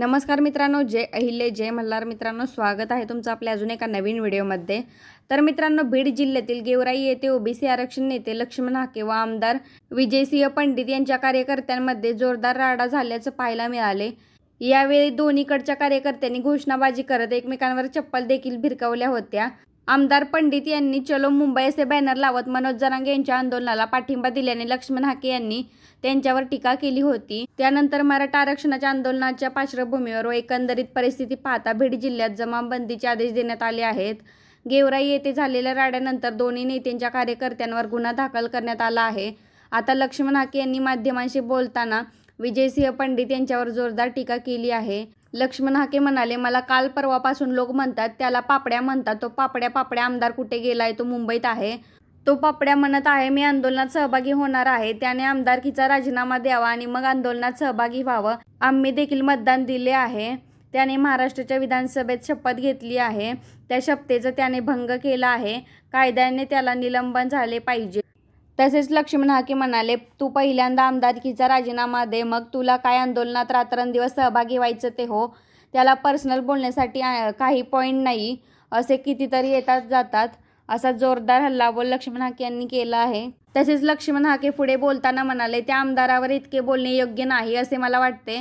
नमस्कार मित्रांनो जय अहिले जय मल्हार. मित्रांनो स्वागत आहे तुमचं आपल्या अजून एका नवीन व्हिडिओमध्ये. तर मित्रांनो बीड जिल्ह्यातील गेवराई येथे ओबीसी आरक्षण नेते लक्ष्मण हाके व आमदार विजयसिंह पंडित यांच्या कार्यकर्त्यांमध्ये जोरदार राडा झाल्याचं पाहायला मिळाले. यावेळी दोन्हीकडच्या कार्यकर्त्यांनी घोषणाबाजी करत एकमेकांवर चप्पल देखील भिरकावल्या होत्या. आमदार पंडित यांनी चलो मुंबई असे बॅनर लावत मनोज जरांगे यांच्या आंदोलनाला पाठिंबा दिल्याने लक्ष्मण हाके यांनी त्यांच्यावर टीका केली होती. त्यानंतर मराठा आरक्षणाच्या आंदोलनाच्या पार्श्वभूमीवर व एकंदरीत परिस्थिती पाहता बीड जिल्ह्यात जमावबंदीचे आदेश देण्यात आले आहेत. गेवराई येथे झालेल्या राड्यानंतर दोन्ही नेत्यांच्या कार्यकर्त्यांवर गुन्हा दाखल करण्यात आला आहे. आता लक्ष्मण हाके यांनी माध्यमांशी बोलताना विजयसिंह पंडित यांच्यावर जोरदार टीका केली आहे. लक्ष्मण हाके म्हणाले मला काल परवापासून लोक म्हणतात त्याला पापड्या म्हणतात. तो पापड्या पापड्या आमदार कुठे गेलाय? तो मुंबईत आहे. तो पापड्या म्हणत आहे मी आंदोलनात सहभागी होणार आहे. त्याने आमदारकीचा राजीनामा द्यावा आणि मग आंदोलनात सहभागी व्हावं. आम्ही देखील मतदान दिले आहे. त्याने महाराष्ट्राच्या विधानसभेत शपथ घेतली आहे. त्या शपथेचा त्याने भंग केला आहे. कायद्याने त्याला निलंबन झाले पाहिजे. तसेच लक्ष्मण हाके म्हणाले तू पहिल्यांदा आमदारकीचा राजीनामा दे मग तुला काय आंदोलनात रात्रंदिवस सहभागी व्हायचं ते हो. त्याला पर्सनल बोलण्यासाठी काही पॉईंट नाही असे कितीतरी येतात जातात. असा जोरदार हल्लाबोल लक्ष्मण हाके यांनी केला आहे. तसेच लक्ष्मण हाके पुढे बोलताना म्हणाले त्या आमदारावर इतके बोलणे योग्य नाही असे मला वाटते.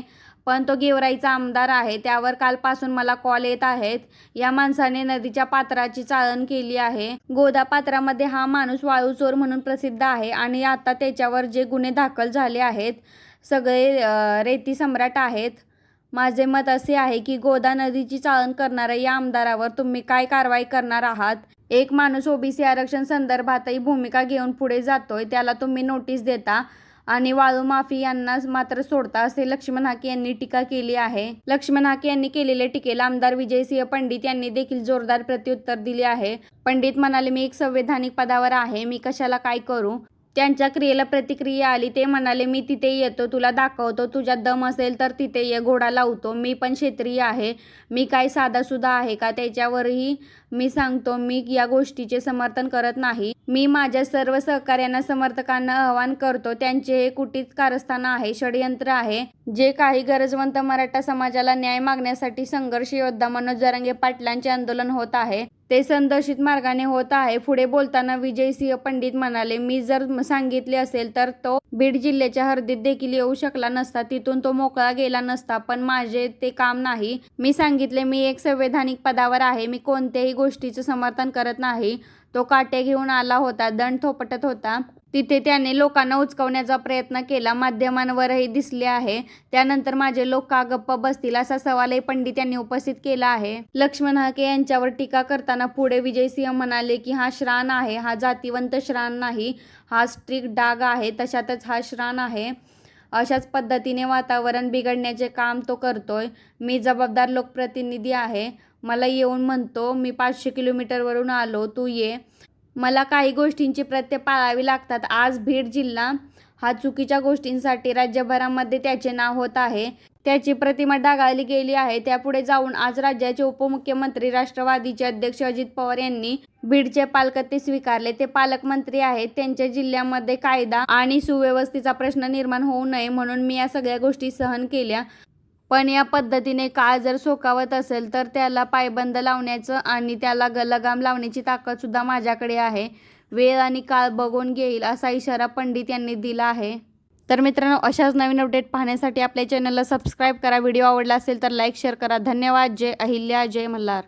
पण तो गेवराईचा आमदार आहे त्यावर कालपासून मला कॉल येत आहेत. या माणसाने नदीच्या पात्राची चाळण केली आहे. गोदा पात्रामध्ये हा माणूस वाळू चोर म्हणून प्रसिद्ध आहे आणि आता त्याच्यावर जे गुन्हे दाखल झाले आहेत सगळे रेती सम्राट आहेत. माझे मत असे आहे की गोदा नदीची चाळण करणाऱ्या या आमदारावर तुम्ही काय कारवाई करणार आहात? एक माणूस ओबीसी आरक्षण संदर्भातही भूमिका घेऊन पुढे जातोय त्याला तुम्ही नोटीस देता. आणि वाळू माफी यांना मात्र सोडता असे लक्ष्मण हाके यांनी टीका केली आहे. लक्ष्मण हाके यांनी केलेल्या टीकेला आमदार विजयसिंह पंडित यांनी देखील जोरदार प्रत्युत्तर दिले आहे. पंडित म्हणाले मी एक संवैधानिक पदावर आहे. मी कशाला काय करू? त्यांच्या क्रियेला प्रतिक्रिया आली. ते म्हणाले मी तिथे येतो तुला दाखवतो. तुझ्या दम असेल तर तिथे ये घोडा लावतो. मी पण क्षेत्रीय आहे. मी काय साधासुद्धा आहे का? त्याच्यावरही मी सांगतो मी या गोष्टीचे समर्थन करत नाही. मी माझ्या सर्व सहकार्यांना समर्थकांना आवाहन करतो त्यांचे हे कुटीत कारस्थान आहे षडयंत्र आहे. जे काही गरजवंत मराठा समाजाला न्याय मागण्यासाठी संघर्ष योद्धा मनोज जरांगे पाटलांचे आंदोलन होत आहे ते संदर्शित मार्गाने होत आहे. पुढे बोलताना विजयसिंह पंडित म्हणाले मी जर सांगितले असेल तर तो बीड जिल्ह्याच्या हर्दीत देखील येऊ शकला नसता तिथून तो मोकळा गेला नसता पण माझे ते काम नाही. मी सांगितले मी एक संवैधानिक पदावर आहे मी कोणत्याही गोष्टीचं समर्थन करत नाही. तो काटे घेऊन आला होता दंड थोपटत होता. तिथे त्याने लोकांना उचकवण्याचा प्रयत्न केला. माध्यमांवरही दिसले आहे. त्यानंतर माझे लोक का गप्प बसतील असा सवालही पंडित यांनी उपस्थित केला आहे. लक्ष्मण हाके यांच्यावर टीका करताना पुढे विजयसिंह म्हणाले की हा श्राण आहे. हा जातिवंत श्राण नाही. हा स्ट्रिक्ट डाग आहे. तशातच हा श्राण आहे. अशाच पद्धतीने वातावरण बिघडण्याचे काम तो करतोय. मी जबाबदार लोकप्रतिनिधी आहे. मला येऊन म्हणतो मी पाचशे किलोमीटरवरून आलो तू ये. मला काही गोष्टींची प्रत्यय पाळावी लागतात. आज बीड जिल्हा हा चुकीच्या गोष्टींसाठी राज्यभरामध्ये त्याचे नाव होत आहे. त्याची प्रतिमा डागाळली गेली आहे. त्यापुढे जाऊन आज राज्याचे उपमुख्यमंत्री राष्ट्रवादीचे अध्यक्ष अजित पवार यांनी बीडचे पालकत्ते स्वीकारले. ते पालकमंत्री आहेत. त्यांच्या जिल्ह्यामध्ये कायदा आणि सुव्यवस्थेचा प्रश्न निर्माण होऊ नये म्हणून मी या सगळ्या गोष्टी सहन केल्या. पण या पद्धतीने काळ जर सोकावत असेल तर त्याला पायबंद लावण्याचं आणि त्याला गलगाम लावण्याची लावण्याची ताकदसुद्धा माझ्याकडे आहे. वेळ आणि काळ बघून घेईल असा इशारा पंडित यांनी दिला आहे. तर मित्रांनो अशाच नवीन अपडेट पाहण्यासाठी आपल्या चॅनलला सबस्क्राईब करा. व्हिडिओ आवडला असेल तर लाईक शेअर करा. धन्यवाद. जय अहिल्या. जय मल्हार.